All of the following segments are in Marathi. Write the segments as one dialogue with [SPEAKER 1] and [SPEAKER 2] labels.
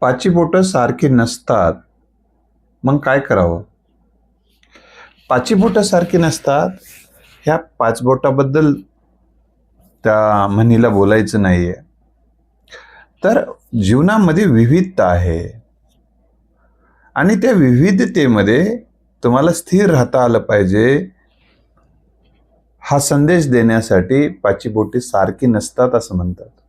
[SPEAKER 1] पाची बोटं सारखी नसतात मग काय करावं? पाची बोटं सारखी नसतात ह्या पाच बोटाबद्दल त्या म्हणीला बोलायचं नाहीये. तर जीवनामध्ये विविधता आहे. आणि त्या विविधतेमध्ये तुम्हाला स्थिर राहता आलं पाहिजे. हा संदेश देण्यासाठी पाची बोटी सारखी नसतात असं म्हणतात.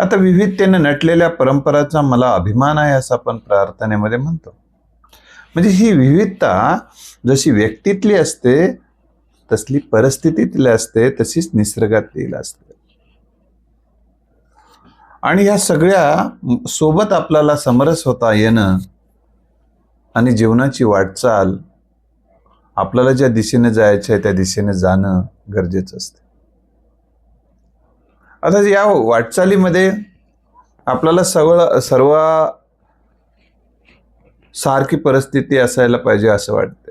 [SPEAKER 1] आता विविधतेने नटलेल्या परंपराचा मला अभिमान आहे असं आपण प्रार्थनेमध्ये म्हणतो. म्हणजे ही विविधता जशी व्यक्तीतली असते तसली परिस्थितीतली असते तशीच निसर्गातील असते. आणि या सगळ्या सोबत आपल्याला समरस होता येणं आणि जीवनाची वाटचाल आपल्याला ज्या दिशेने जायचं आहे त्या दिशेने जाणं गरजेचं असते. आता या वाटचालीमध्ये आपल्याला सगळं सर्व सारखी परिस्थिती असायला पाहिजे असं वाटते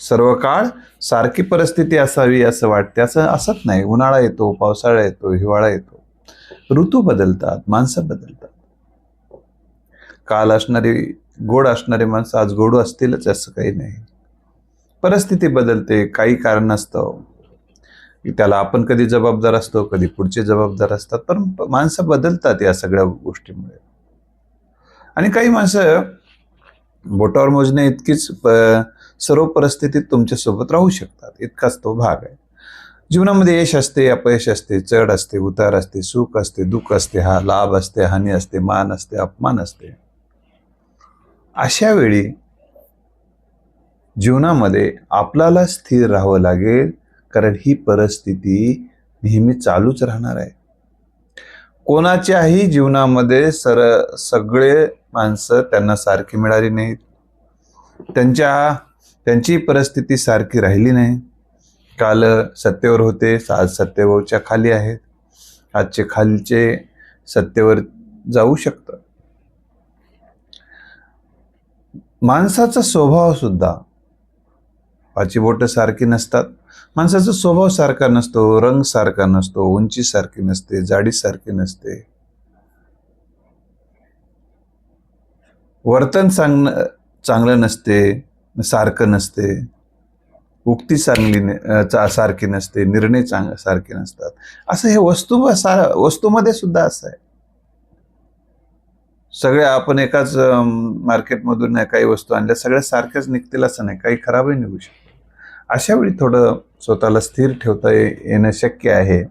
[SPEAKER 1] सर्व काळ सारखी परिस्थिती असावी असं वाटते असं असत नाही. उन्हाळा येतो पावसाळा येतो हिवाळा येतो. ऋतू बदलतात माणसं बदलतात. काल असणारी गोड असणारी माणसं आज गोडू असतीलच असं काही नाही. परिस्थिती बदलते काही कारणास्तव. त्याला आपण कधी जबाबदार असतो कधी पुढचे जबाबदार असतात पण माणसं बदलतात या सगळ्या गोष्टीमुळे. आणि काही माणसं बोटावर मोजणे इतकीच सर्व परिस्थितीत तुमच्यासोबत राहू शकतात. इतकाच तो भाग आहे. जीवनामध्ये यश असते अपयश असते चढ असते उतार असते सुख असते दुःख असते हा लाभ असते हानी असते मान असते अपमान असते. अशा वेळी जीवनामध्ये आपल्याला स्थिर राहावं लागेल कारण ही परिस्थिती नेहमी चालूच राहणार आहे. कोणाच्याही जीवनामध्ये सर सगळे माणसं त्यांना सारखी मिळाली नाहीत. त्यांच्या त्यांची परिस्थिती सारखी राहिली नाही. काल सत्तेवर होते आज सत्तेवरच्या खाली आहेत. आजचे खालचे सत्तेवर जाऊ शकतं माणसाचा स्वभाव सुद्धा पाची बोट सारखी नसतात. माणसाचा स्वभाव सारखा नसतो रंग सारखा नसतो उंची सारखी नसते जाडी सारखी नसते. वर्तन सांग चांगलं नसते सारखं नसते. उक्ती चांगली सारखी नसते निर्णय चांग सारखे नसतात. असं हे वस्तू सा- वस्तूमध्ये सुद्धा असं आहे. सगळ्या आपण एकाच मार्केटमधून काही वस्तू आणल्या सगळ्या सारख्याच निघतील असं नाही काही खराबही निघू शकतो. अशा वेळी थोडं स्वतःला स्थिर ठेवता येणं शक्य आहे.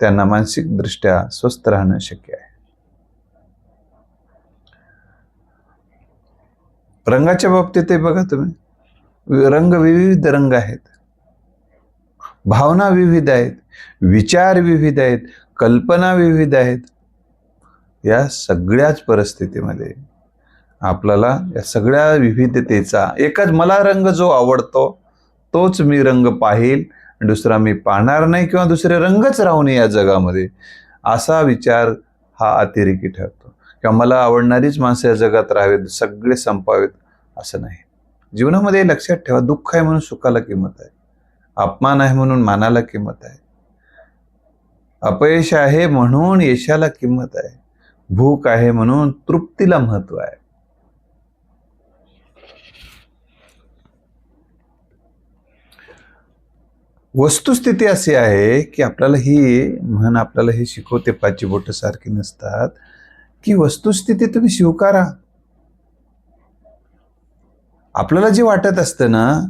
[SPEAKER 1] त्यांना मानसिकदृष्ट्या स्वस्थ राहणं शक्य आहे. रंगाच्या बाबतीत हे बघा तुम्ही. रंग विविध रंग आहेत. भावना विविध आहेत. विचार विविध आहेत. कल्पना विविध आहेत. या सगळ्याच परिस्थितीमध्ये आपल्याला या सगळ्या विविधतेचा एकच मला रंग जो आवडतो तोच मी रंग पाहिल. दुसरा मी पाहणार नाही किंवा दुसरे रंगच राहू नये या जगामध्ये. असा विचार हा अतिरेकी ठरतो. किंवा मला आवडणारीच माणसं या जगात राहावेत सगळे संपावेत असं नाही. जीवनामध्ये लक्षात ठेवा दुःख आहे म्हणून सुखाला किंमत आहे. अपमान आहे म्हणून मानाला किंमत आहे. अपयश आहे म्हणून यशाला किंमत आहे. भूक आहे म्हणून तृप्तीला महत्त्व आहे. वस्तुस्थिती अशी आहे की आपल्याला ही म्हण आपल्याला हे शिकवते पाची बोट सारखी नसतात की वस्तुस्थिती तुम्ही स्वीकारा. आपल्याला जे वाटत असतं ना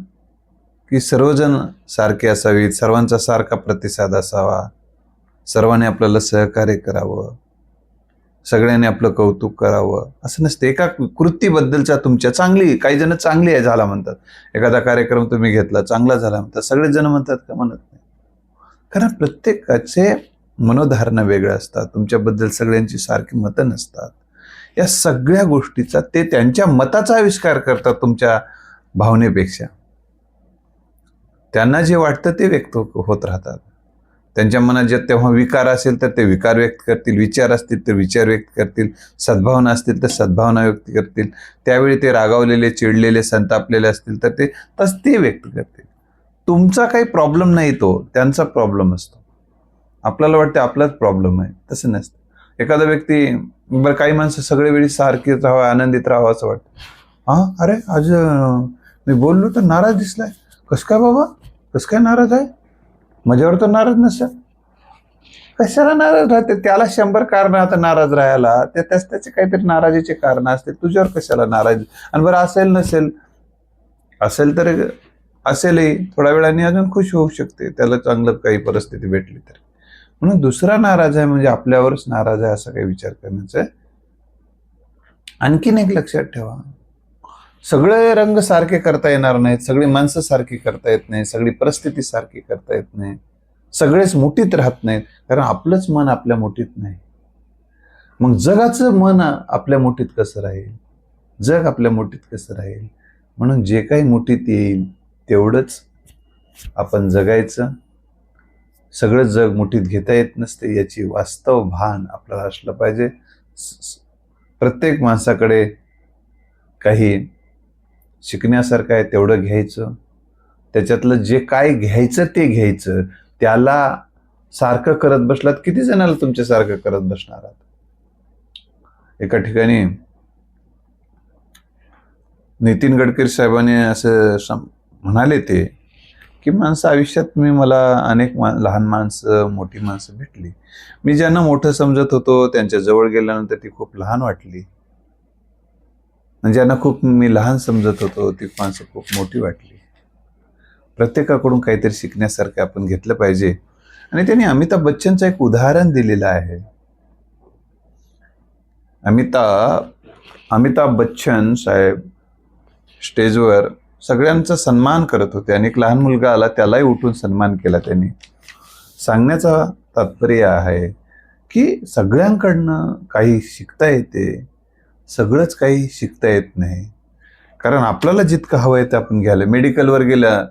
[SPEAKER 1] की सर्वजण सारखे असावेत सर्वांचा सारखा प्रतिसाद असावा सर्वांनी आपल्याला सहकार्य करावं सगळ्यांनी आपलं कौतुक करावं. असं नसतं. एका कृतीबद्दलच्या तुमच्या चांगली काही जण चांगली आहे झाला म्हणतात. एखादा कार्यक्रम तुम्ही घेतला चांगला झाला म्हणतात. सगळेजण म्हणतात का म्हणत नाही. कारण प्रत्येकाचे मनोधारणा वेगळ्या असतात. तुमच्याबद्दल सगळ्यांची सारखी मतं नसतात. या सगळ्या गोष्टीचा ते त्यांच्या मताचा आविष्कार करतात तुमच्या भावनेपेक्षा. त्यांना जे वाटतं ते व्यक्त होत राहतात. त्यांच्या मनात जे तेव्हा विकार असेल तर ते विकार व्यक्त करतील विचार असतील तर विचार व्यक्त करतील सद्भावना असतील तर सद्भावना व्यक्त करतील. त्यावेळी ते रागावलेले चिडलेले संतापलेले असतील तर ते तस ते व्यक्त करतील. तुमचा काही प्रॉब्लेम नाही तो त्यांचा प्रॉब्लेम असतो. आपल्याला वाटतं आपलाच प्रॉब्लेम आहे तसं नसतं. एखादा व्यक्ती बरं काही माणसं सगळे वेळी सारखीच राहावं आनंदित राहावं असं वाटतं. हा? अरे आज मी बोललो तर नाराज दिसलाय. कसं काय बाबा? कसं काय नाराज आहे? माझ्यावर तर नाराज नसेल. कशाला नाराज राहते? त्याला शंभर कारण आता नाराज राहायला. ते त्याच त्याचे काहीतरी नाराजीचे कारण असते. तुझ्यावर कशाला नाराज? आणि बरं असेल नसेल असेल तर असेलही. थोड्या वेळाने अजून खुश होऊ शकते. त्याला चांगलं काही परिस्थिती भेटली तर. म्हणून दुसरा नाराज आहे म्हणजे आपल्यावरच नाराज आहे असा काही विचार करण्याचा आहे. आणखीन एक लक्षात ठेवा. सगळे रंग सारखे करता येणार नाहीत सगळी माणसं सारखी करता येत नाही सगळी परिस्थिती सारखी करता येत नाही सगळेच मुठीत राहत नाहीत कारण आपलंच मन आपल्या मुठीत नाही. मग जगाचं मन आपल्या मुठीत कसं राहील? जग आपल्या मुठीत कसं राहील? म्हणून जे काही मुठीत येईल तेवढंच आपण जगायचं. सगळं जग मुठीत घेता येत नसते याची वास्तव भान आपल्याला असलं पाहिजे. स- प्रत्येक माणसाकडे काही शिकण्यासारखं आहे तेवढं घ्यायचं. त्याच्यातलं जे काय घ्यायचं ते घ्यायचं. त्याला सारखं करत बसलात किती जणाला तुमच्या सारखं करत बसणार आहात? एका ठिकाणी नितीन गडकरी साहेबांनी असं सम- म्हणाले ते की माणसं आयुष्यात मी मला अनेक मा लहान माणसं मोठी माणसं भेटली. मी ज्यांना मोठं समजत होतो त्यांच्या जवळ गेल्यानंतर ती खूप लहान वाटली. ज्यांना खूप मी लहान समजत होतो ती माणसं खूप मोठी वाटली. प्रत्येकाकडून काहीतरी शिकण्यासारखं आपण घेतलं पाहिजे. आणि त्यांनी अमिताभ बच्चनचं एक उदाहरण दिलेलं आहे. अमिताभ अमिताभ बच्चन साहेब स्टेजवर सगळ्यांचा सन्मान करत होते. आणि एक लहान मुलगा आला त्यालाही उठून सन्मान केला त्यांनी. सांगण्याचा तात्पर्य आहे की सगळ्यांकडनं काही शिकता येते सगळंच काही शिकता येत नाही. कारण आपल्याला जितकं हवं आहे ते आपण घ्यायला. मेडिकलवर गेलं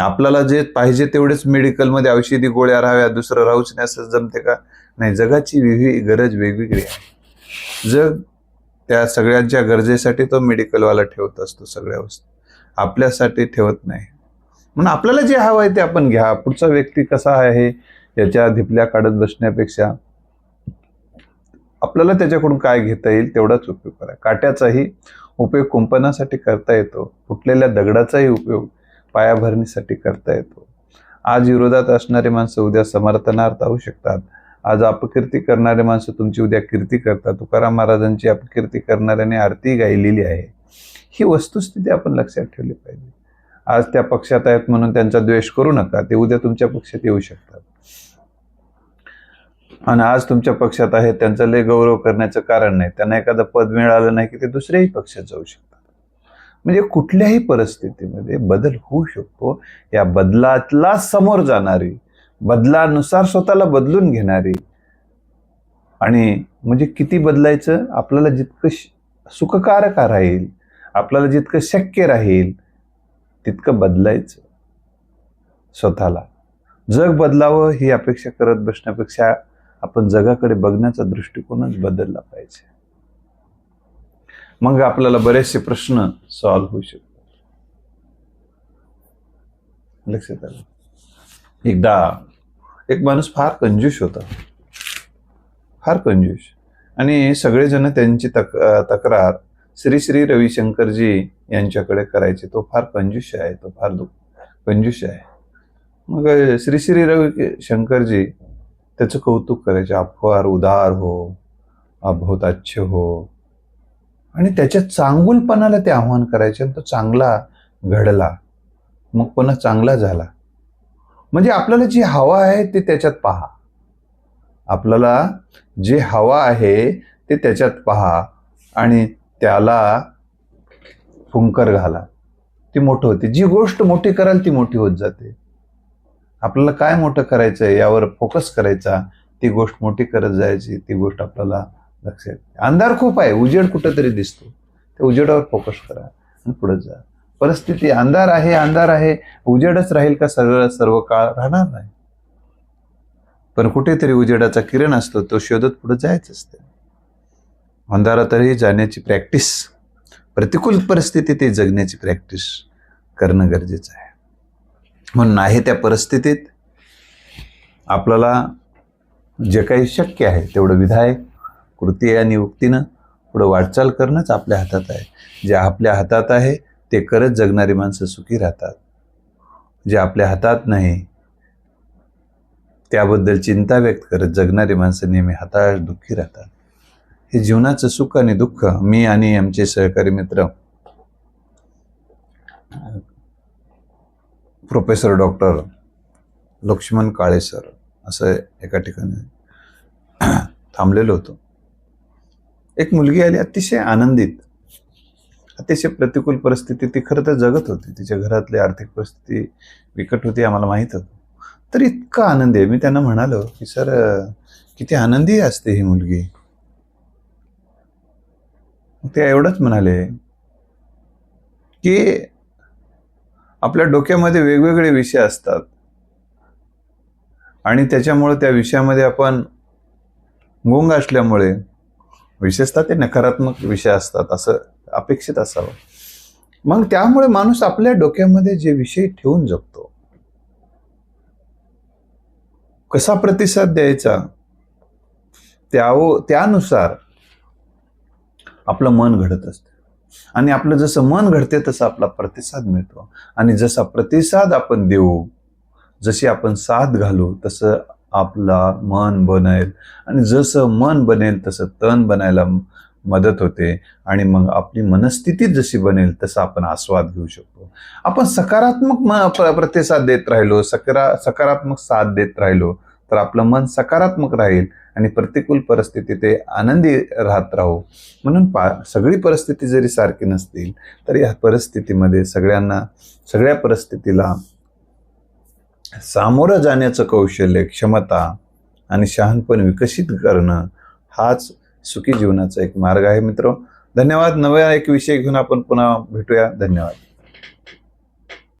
[SPEAKER 1] आपल्याला जे पाहिजे तेवढेच मेडिकलमध्ये औषधी गोळ्या राहाव्या दुसरं राहूच नाही असं जमते का? नाही जगाची विविध गरज वेगवेगळी आहे. जग त्या सगळ्यांच्या गरजेसाठी तो मेडिकलवाला ठेवत असतो सगळ्या वस्तू. आपल्यासाठी ठेवत नाही. म्हणून आपल्याला जे हवं आहे ते आपण घ्या. पुढचा व्यक्ती कसा आहे याच्या धिपल्या काढत बसण्यापेक्षा आपल्याला त्याच्याकडून काय घेता येईल तेवढाच उपयोग करा. काट्याचाही उपयोग कुंपणासाठी करता येतो. फुटलेल्या दगडाचाही उपयोग पायाभरणीसाठी करता येतो. आज विरोधात असणारे माणसं उद्या समर्थनार्थ होऊ शकतात. आज अपकीर्ती करणारे माणसं तुमची उद्या कीर्ती करतात. तुकाराम महाराजांची अपकीर्ती करणाऱ्याने आरती गायलेली आहे. ही वस्तुस्थिती आपण लक्षात ठेवली पाहिजे. आज त्या पक्षात आहेत म्हणून त्यांचा द्वेष करू नका. ते उद्या तुमच्या पक्षात येऊ शकतात. आणि आज तुमच्या पक्षात आहे त्यांचा लय गौरव करण्याचं कारण नाही. त्यांना एखादं पद मिळालं नाही की ते दुसऱ्याही पक्षात जाऊ शकतात. म्हणजे कुठल्याही परिस्थितीमध्ये बदल होऊ शकतो. या बदलातला समोर जाणारी बदलानुसार स्वतःला बदलून घेणारी आणि म्हणजे किती बदलायचं? आपल्याला जितकं सुखकारक राहील आपल्याला जितकं शक्य राहील तितकं बदलायचं स्वतःला. जग बदलावं ही अपेक्षा करत बसण्यापेक्षा आपण जगाकडे बघण्याचा दृष्टिकोनच बदलला पाहिजे. मग आपल्याला बरेचसे प्रश्न सॉल्व्ह होऊ शकतात. लक्षात आलं? एकदा एक माणूस फार कंजूस होता. फार कंजूस. आणि सगळेजण त्यांची तक तक्रार श्री श्री रविशंकरजी यांच्याकडे करायचे. तो फार कंजूस आहे तो फार दुःख कंजूस आहे. मग श्री श्री रवी शंकरजी त्याचं कौतुक करायचे. आप फार उदार हो आप बहुत अच्छे हो. आणि त्याच्या चांगुलपणाला ते आव्हान करायचे आणि तो चांगला घडला. मग पुन्हा चांगला झाला. म्हणजे आपल्याला जी हवा आहे ते त्याच्यात पहा. आपल्याला जे हवा आहे ते त्याच्यात पहा. आणि त्याला फुंकर घाला. ती मोठं होते. जी गोष्ट मोठी कराल ती मोठी होत जाते. आपल्याला काय मोठं करायचं आहे यावर फोकस करायचा ती गोष्ट मोठी करत जायची ती गोष्ट आपल्याला लक्षात अंधार खूप आहे उजेड कुठंतरी दिसतो. त्या उजेडावर फोकस करा आणि पुढे जा. परिस्थिती अंधार आहे अंधार आहे उजेडच राहील का सगळं सर्व काळ राहणार नाही. पण कुठेतरी उजेडाचा किरण असतो तो शोधत पुढे जायचं असते अंधारातही जाण्याची प्रॅक्टिस प्रतिकूल परिस्थितीतही जगण्याची प्रॅक्टिस करणं गरजेचं आहे. म्हणून आहे त्या परिस्थितीत आपल्याला जे काही शक्य आहे तेवढं विधायक कृती आणि उक्तीनं पुढं वाटचाल करणंच आपल्या हातात आहे. जे आपल्या हातात आहे ते करत जगणारी माणसं सुखी राहतात. जे आपल्या हातात नाही त्याबद्दल चिंता व्यक्त करत जगणारी माणसं नेहमी हाताळ दुःखी राहतात. हे जीवनाचं सुख आणि दुःख मी आणि आमचे सहकारी मित्र professor doctor Laxman Kale sir असं एका ठिकाणी थांबलेलो होतो. एक मुलगी आली अतिशय आनंदित अतिशय प्रतिकूल परिस्थिती ती खरं तर जगत होती. तिच्या घरातली आर्थिक परिस्थिती बिकट होती आम्हाला माहीत होतं. तर इतका आनंदी आहे. मी त्यांना म्हणालो की सर किती आनंदी असते ही मुलगी. ते एवढंच म्हणाले की आपल्या डोक्यामध्ये वेगवेगळे विषय असतात. आणि त्याच्यामुळे त्या विषयामध्ये आपण गुंग असल्यामुळे विशेषतः ते नकारात्मक विषय असतात असं अपेक्षित असावं. मग त्यामुळे माणूस आपल्या डोक्यामध्ये जे विषय ठेवून जगतो कसा प्रतिसाद द्यायचा त्या त्यानुसार आपलं मन घडत असतं. आणि आपलं जसं मन घडते तसं आपला प्रतिसाद मिळतो. आणि जसा प्रतिसाद आपण देऊ जशी आपण साथ घालू तसं आपला मन बनेल. आणि जसं मन बनेल तसं तन बनायला मदत होते. आणि मग आपली मनस्थिती जशी बनेल तसा आपण आस्वाद घेऊ शकतो. आपण सकारात्मक म प्रतिसाद देत राहिलो सकारा सकारात्मक साथ देत राहिलो तर आपलं मन सकारात्मक राहील आणि प्रतिकूल परिस्थिती ते आनंदी राहत राहू. म्हणून पा सगळी परिस्थिती जरी सारखी नसतील तर या परिस्थितीमध्ये सगळ्यांना सगळ्या परिस्थितीला सामोरं जाण्याचं कौशल्य क्षमता आणि शहाणपण विकसित करणं हाच सुखी जीवनाचा एक मार्ग आहे मित्र. धन्यवाद. नव्या एक विषय घेऊन आपण पुन्हा भेटूया. धन्यवाद.